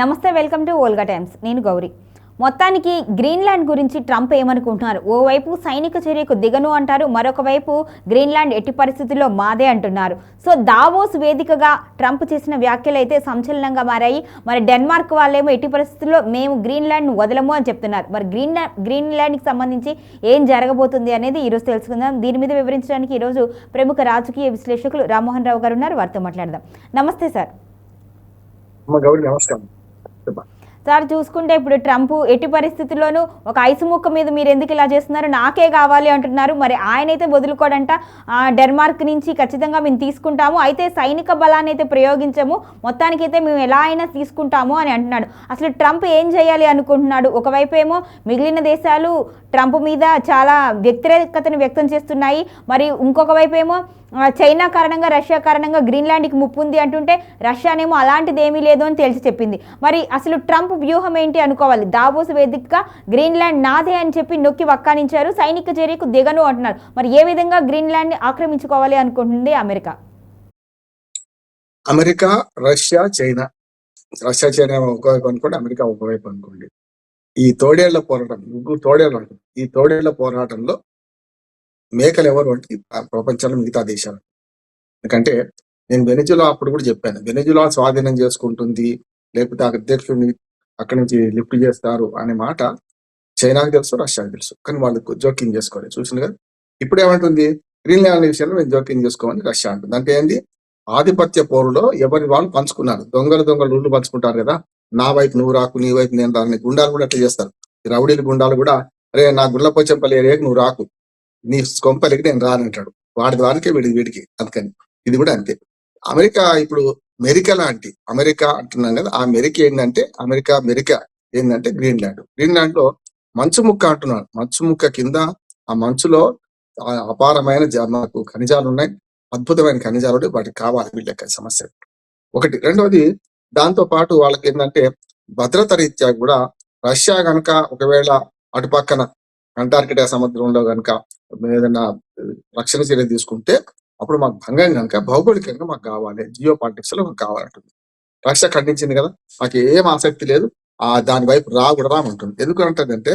నమస్తే welcome to Olga times. నేను గౌరీ. మొత్తానికి గ్రీన్లాండ్ గురించి ట్రంప్ ఏమనుకుంటున్నారు? ఓవైపు సైనిక చర్యకు దిగను అంటారు మరొక వైపు గ్రీన్లాండ్ ఎట్టి పరిస్థితుల్లో మాదే అంటున్నారు. సో దావోస్ వేదికగా ట్రంప్ చేసిన వ్యాఖ్యలు అయితే సంచలనంగా మారాయి. మరి డెన్మార్క్ వాళ్ళేమో ఎట్టి పరిస్థితుల్లో మేము గ్రీన్లాండ్ను వదలము అని చెప్తున్నారు. మరి గ్రీన్ గ్రీన్లాండ్కి సంబంధించి ఏం జరగబోతుంది అనేది ఈరోజు తెలుసుకుందాం. దీని మీద వివరించడానికి ఈరోజు ప్రముఖ రాజకీయ విశ్లేషకులు రామ్మోహన్ రావు గారు ఉన్నారు. వారితో మాట్లాడదాం. నమస్తే సార్. అమ్మ గౌరీ నమస్కారం. సార్ చూసుకుంటే ఇప్పుడు ట్రంప్ ఎట్టి పరిస్థితుల్లోనూ ఒక ఐసు ముక్క మీద మీరు ఎందుకు ఇలా చేస్తున్నారు? నాకే కావాలి అంటున్నారు. మరి ఆయన అయితే వదులుకోడంట. ఆ, డెన్మార్క్ నుంచి ఖచ్చితంగా మేము తీసుకుంటాము. అయితే సైనిక బలాన్ని అయితే ప్రయోగించము. మొత్తానికైతే మేము ఎలా అయినా తీసుకుంటాము అని అంటున్నాడు. అసలు ట్రంప్ ఏం చేయాలి అనుకుంటున్నాడు? ఒకవైపు ఏమో మిగిలిన దేశాలు ట్రంప్ మీద చాలా వ్యతిరేకతను వ్యక్తం చేస్తున్నాయి. మరి ఇంకొక వైపు ఏమో చైనా కారణంగా రష్యా కారణంగా గ్రీన్లాండ్కి ముప్పు ఉంది అంటుంటే రష్యానేమో అలాంటిది ఏమీ లేదు అని తేల్చి చెప్పింది. మరి అసలు ట్రంప్ వ్యూహం ఏంటి అనుకోవాలి? దావోస్ వేదికగా గ్రీన్లాండ్ నాదే అని చెప్పి నొక్కి వక్కానించారు. సైనిక చర్యకు దిగను అంటున్నారు. మరి ఏ విధంగా గ్రీన్లాండ్ని ఆక్రమించుకోవాలి అనుకుంటుంది America? America Russia China. Russia China ఒకవైపు అనుకోండి అమెరికా ఒకవైపు అనుకోండి. ఈ తోడేళ్ళ పోరాటం ముగ్గురు తోడేళ్ళు అంటారు. ఈ తోడేళ్ళ పోరాటంలో మేకలు ఎవరు అంటే ప్రపంచంలో మిగతా దేశాలు. ఎందుకంటే నేను వెనిజులా అప్పుడు కూడా చెప్పాను. వెనిజులా స్వాధీనం చేసుకుంటుంది లేకపోతే ఆ అధ్యక్షుడిని అక్కడి నుంచి లిఫ్ట్ చేస్తారు అనే మాట చైనాకు తెలుసు రష్యాకు తెలుసు. కానీ వాళ్ళు జోక్యం చేసుకోవాలి చూసిన కదా? ఇప్పుడు ఏమంటుంది? గ్రీన్లాండ్ విషయంలో మేము జోక్యం చేసుకోమని రష్యా అంటుంది. అంటే ఏంది? ఆధిపత్య పోరులో ఎవరి వాళ్ళు పంచుకున్నారు? దొంగలు దొంగలు ఊళ్ళు పంచుకుంటారు కదా? నా వైపు నువ్వు రాకు నీ వైపు నేను రాను. గుండాలు కూడా అట్లా చేస్తారు. ఈ రౌడీలు గుండాలు కూడా అరే నా గుళ్ళపోచంపల్లి ఏరియాకి నువ్వు రాకు. నీ కొంపలికి నేను రానంటాడు వాడి ద్వారాకే వీడి వీడికి అందుకని. ఇది కూడా అంతే. అమెరికా ఇప్పుడు మెరికా లాంటి అమెరికా అంటున్నాం కదా ఆ మెరిక ఏంటంటే అమెరికా మెరికా ఏంటంటే గ్రీన్లాండ్. గ్రీన్లాండ్లో మంచు ముక్క అంటున్నాడు మంచు ముక్క కింద ఆ మంచులో అపారమైన జ- ఖనిజాలు ఉన్నాయి. అద్భుతమైన ఖనిజాలు ఉన్నాయి. వాటికి కావాలి వీళ్ళకి సమస్య. ఒకటి. రెండవది దాంతో పాటు వాళ్ళకి ఏంటంటే భద్రత రీత్యా కూడా రష్యా గనక ఒకవేళ అటు పక్కన అంటార్కిటా సముద్రంలో గనక ఏదైనా రక్షణ చర్య తీసుకుంటే అప్పుడు మాకు భంగం కనుక భౌగోళికంగా మాకు కావాలి. జియో పాలిటిక్స్లో మాకు కావాలంటుంది. రష్యా ఖండించింది కదా మాకు ఏం ఆసక్తి లేదు. ఆ దాని వైపు రా కూడా రామంటుంది ఎందుకంటుందంటే అంటదంటే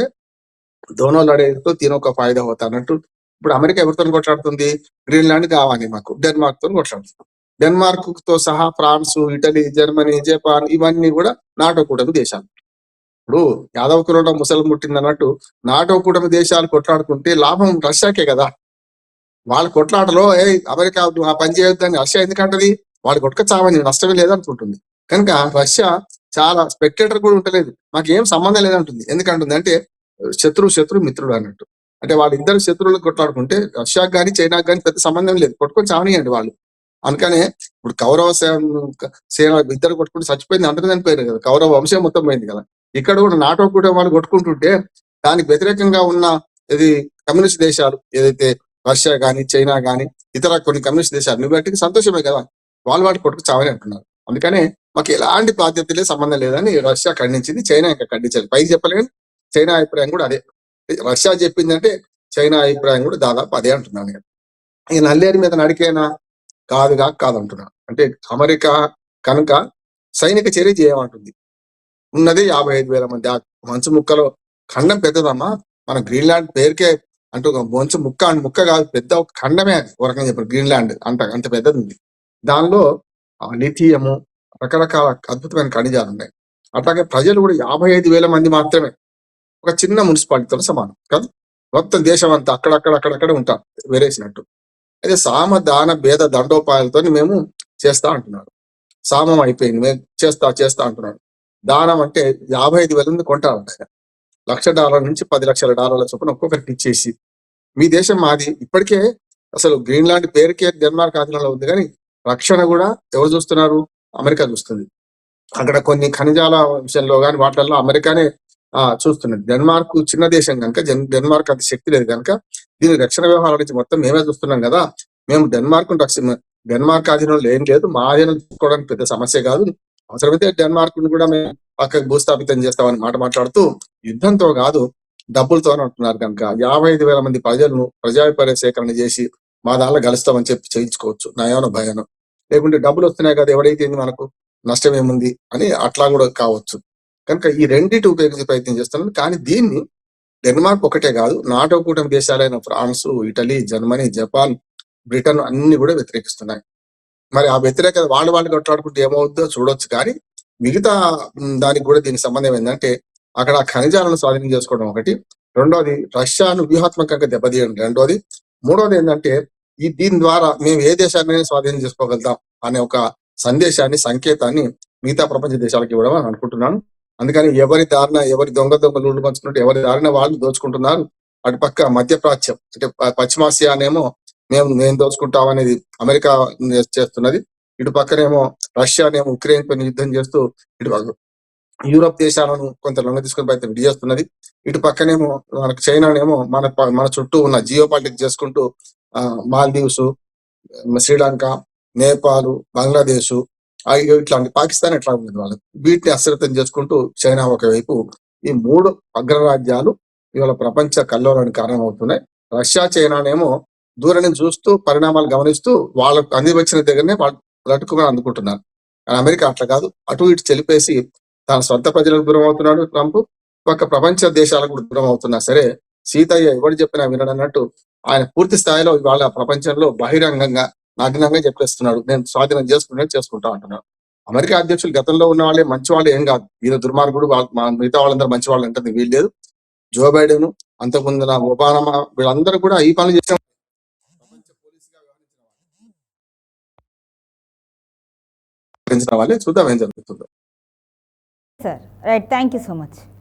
దోనో లడేతో తినొక ఫాయిదా అవుతా అన్నట్టు ఇప్పుడు అమెరికా ఎవరితో కొట్లాడుతుంది? గ్రీన్లాండ్ కావాలి మాకు డెన్మార్క్తో కొట్లాడుతుంది. డెన్మార్క్తో సహా ఫ్రాన్స్ ఇటలీ జర్మనీ జపాన్ ఇవన్నీ కూడా నాటో కూటమి దేశాలు. ఇప్పుడు యాదవ్ కులంలో ముసలి ముట్టింది అన్నట్టు నాటో కూటమి దేశాలు కొట్లాడుకుంటే లాభం రష్యాకే కదా. వాళ్ళ కొట్లాటలో ఏ అమెరికా ఆ పని చేయొద్దని రష్యా ఎందుకంటది? వాళ్ళు కొట్టుక చావని నష్టమే లేదనుకుంటుంది. కనుక రష్యా చాలా స్పెక్టేటర్ కూడా ఉండలేదు. మాకు ఏం సంబంధం లేదంటుంది. ఎందుకంటుంది అంటే శత్రువు శత్రువు మిత్రుడు అన్నట్టు. అంటే వాళ్ళిద్దరు శత్రువులు కొట్లాడుకుంటే రష్యాకు కానీ చైనాకు కానీ పెద్ద సంబంధం లేదు. కొట్టుకొని చావనియండి వాళ్ళు. అందుకనే ఇప్పుడు కౌరవ సేన ఇద్దరు కొట్టుకుంటే చచ్చిపోయింది అందరూ చనిపోయారు కదా. కౌరవ వంశం మొత్తం పోయింది కదా. ఇక్కడ కూడా నాటో కూడా వాళ్ళు కొట్టుకుంటుంటే దానికి వ్యతిరేకంగా ఉన్న ఇది కమ్యూనిస్ట్ దేశాలు ఏదైతే రష్యా గాని చైనా గాని ఇతర కొన్ని కమ్యూనిస్ట్ దేశాలు నువ్వు వాటికి సంతోషమే కదా. వాళ్ళు వాటి కొట్టుకు చావని అంటున్నారు. అందుకనే మాకు ఎలాంటి బాధ్యత సంబంధం లేదని రష్యా ఖండించింది చైనా ఇంకా ఖండించాలి పైకి చెప్పలేను చైనా అభిప్రాయం కూడా అదే. రష్యా చెప్పిందంటే చైనా అభిప్రాయం కూడా దాదాపు అదే అంటున్నాను నేను. ఈ నల్లేరు మీద నడికేనా కాదుగా కాదంటున్నాడు అంటే అమెరికా కనుక సైనిక చర్య చేయమంటుంది. ఉన్నది యాభై ఐదు వేల మంది. ఆ మంచు ముక్కలో ఖండం పెద్దదమ్మా. మన గ్రీన్లాండ్ పేరుకే అంటూ ఒక మంచు ముక్క అండ్ ముక్క కాదు పెద్ద ఒక ఖండమే ఒక రకంగా చెప్పారు గ్రీన్లాండ్ అంత అంత పెద్దది ఉంది దానిలో ఆ లిథియము రకరకాల అద్భుతమైన ఖనిజాలు ఉన్నాయి. అట్లాగే ప్రజలు కూడా యాభై ఐదు వేల మంది మాత్రమే. ఒక చిన్న మున్సిపాలిటీతో సమానం. కాదు? మొత్తం దేశం అంతా అక్కడక్కడ అక్కడక్కడ ఉంటారు వేరేసినట్టు. అయితే సామ దాన భేద దండోపాయాలతో మేము చేస్తా అంటున్నాడు సామం అయిపోయింది. మేము చేస్తా చేస్తా అంటున్నాడు దానం అంటే యాభై ఐదు వేల మంది కొంటారంట ఆయన. లక్ష డాలర్ నుంచి పది లక్షల డాలర్ల చొప్పున ఒక్కొక్కరికి ఇచ్చేసి. మీ దేశం మాది. ఇప్పటికే అసలు గ్రీన్లాండ్ పేరుకే డెన్మార్క్ ఆధీనంలో ఉంది. కానీ రక్షణ కూడా ఎవరు చూస్తున్నారు? అమెరికా చూస్తుంది. అక్కడ కొన్ని ఖనిజాల విషయంలో కానీ వాటిల్లో అమెరికానే ఆ చూస్తున్నది. డెన్మార్క్ చిన్న దేశం కనుక జన్- డెన్మార్క్ అంత శక్తి లేదు కనుక దీని రక్షణ వ్యవహారాల నుంచి మొత్తం మేమే చూస్తున్నాం కదా మేము డెన్మార్క్ రక్షణ డెన్మార్క్ ఆధీనంలో ఏం లేదు మా ఆధీనం తీసుకోవడానికి పెద్ద సమస్య కాదు. అవసరమైతే డెన్మార్క్ను కూడా మేము పక్కకు భూస్థాపితం చేస్తామని మాట మాట్లాడుతూ యుద్ధంతో కాదు డబ్బులతో అంటున్నారు కనుక యాభై ఐదు వేల మంది ప్రజలను ప్రజాభిప్రాయ సేకరణ చేసి మా దానిలో కలుస్తామని చెప్పి చేయించుకోవచ్చు. నయానో భయానో. లేకుంటే డబ్బులు వస్తున్నాయి కదా ఎవడైతే మనకు నష్టం ఏముంది అని అట్లా కూడా కావచ్చు. కనుక ఈ రెండింటి ఉపయోగించే ప్రయత్నం చేస్తున్నాను కానీ దీన్ని డెన్మార్క్ ఒకటే కాదు నాటో కూటమి దేశాలైన France Italy Germany Japan Britain అన్ని కూడా వ్యతిరేకిస్తున్నాయి. మరి ఆ వ్యతిరేకత వాళ్ళు వాళ్ళు కొట్లాడుకుంటే ఏమవుద్దో చూడొచ్చు కానీ మిగతా దానికి కూడా దీనికి సంబంధం ఏంటంటే అక్కడ ఖనిజాలను స్వాధీనం చేసుకోవడం ఒకటి. రెండోది రష్యాను వ్యూహాత్మకంగా దెబ్బతీయడం రెండోది. మూడోది ఏంటంటే ఈ దీని ద్వారా మేము ఏ దేశాన్ని స్వాధీనం చేసుకోగలుగుతాం అనే ఒక సందేశాన్ని సంకేతాన్ని మిగతా ప్రపంచ దేశాలకు ఇవ్వడం అని అనుకుంటున్నాను. అందుకని ఎవరి దారిన ఎవరి దొంగ దొంగ లూళ్ళు పంచుకుంటే ఎవరి దారిన వాళ్ళు దోచుకుంటున్నారు అటు పక్క మధ్యప్రాచ్యం అంటే పశ్చిమాసియానేమో మేము మేము దోచుకుంటాం అనేది అమెరికా చేస్తున్నది. ఇటు పక్కనేమో రష్యానేమో ఉక్రెయిన్ పైన యుద్ధం చేస్తూ ఇటు యూరోప్ యూరప్ దేశాలను కొంత లొంగ తీసుకుని ప్రయత్నం చేస్తున్నది. ఇటు పక్కనేమో మనకు చైనానేమో మన మన చుట్టూ ఉన్న జియో పాలిటిక్స్ చేసుకుంటూ ఆ, మాల్దీవ్స్ శ్రీలంక నేపాల్ బంగ్లాదేశ్ ఇట్లాంటి పాకిస్తాన్ ఎట్లా ఉంది వాళ్ళకి వీటిని అశ్రద్ధం చేసుకుంటూ చైనా ఒకవైపు ఈ మూడు అగ్రరాజ్యాలు ఇవాళ ప్రపంచ కల్లోలానికి కారణమవుతున్నాయి. రష్యా చైనానేమో దూరం నుంచి చూస్తూ పరిణామాలు గమనిస్తూ వాళ్ళకు అందివచ్చిన దగ్గరనే వాళ్ళు లట్టుకుని అందుకుంటున్నారు. కానీ అమెరికా అట్లా కాదు. అటు ఇటు చెలిపేసి తన సొంత ప్రజలకు దూరం అవుతున్నాడు ట్రంప్. పక్క ప్రపంచ దేశాలకు కూడా దూరం అవుతున్నా సరే సీతయ్య ఎవరు చెప్పినా వినడన్నట్టు ఆయన పూర్తి స్థాయిలో ఇవాళ ప్రపంచంలో బహిరంగంగా నగ్నంగా చెప్పేస్తున్నాడు. నేను స్వాధీనం చేసుకుంటే చేసుకుంటా అంటున్నాడు. అమెరికా అధ్యక్షులు గతంలో ఉన్న వాళ్ళే మంచి వాళ్ళు ఏం కాదు. ఈయన దుర్మార్గుడు వాళ్ళ- మిగతా వాళ్ళందరూ మంచి వాళ్ళు అంటే వీల్లేదు. జో బైడెన్ అంతకుముందు ఒబామా వీళ్ళందరూ కూడా ఈ పనులు చేసిన వాళ్ళే. చూద్దాం ఏం జరుగుతుందో. Sir right thank you so much